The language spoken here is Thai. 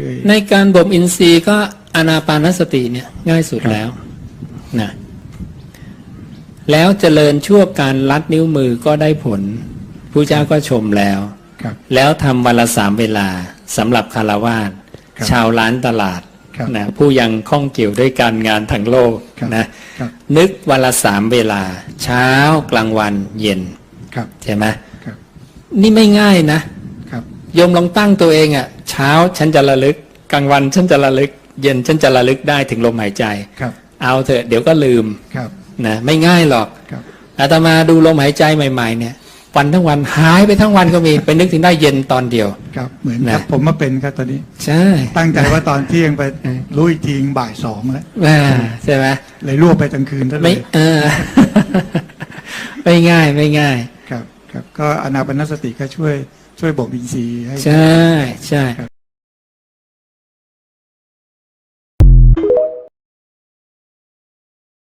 เอ่ยในการบ่มอินทรีย์ก็อานาปานสติเนี่ยง่ายสุดแล้วนะแล้วเจริญชั่วการลัดนิ้วมือก็ได้ผลผู้เจ้าก็ชมแล้วครับแล้วทำวันละสามเวลาสำหรับคารวาสครับชาวร้านตลาดครับนะผู้ยังข้องเกี่ยวด้วยการงานทั้งโลกครับนะครับนึกวันละสามเวลา เช้ากลางวันเย็นครับใช่ไหมครับนี่ไม่ง่ายนะครับโยมลองตั้งตัวเองอะ่ะ เช้าฉันจะระลึก กลางวันฉันจะระลึก เย็นฉันจะระลึกได้ถึงลมหายใจครับ เอาเถอะเดี๋ยวก็ลืมครับนะไม่ง่ายหรอกครับอาตมาดูลมหายใจใหม่ ๆ เนี่ยวันทั้งวันหายไปทั้งวันก็มีไปนึกถึงได้เย็นตอนเดียวครับเหมือนนะครับผมมาเป็นครับตอนนี้ใช่ตั้งใจว่าตอนเที่ยงไปเออรู้อีกทีบ่ายสองแล้วอ่าใช่ไหมเลยรวบไปกลางคืนซะเลไม่ยเออไม่ง่ายไม่ง่ายครับครับก็อนาปานสติก็ช่วย ช่วยบ่มอินทรีย์ให้ใช่ใช่ครับ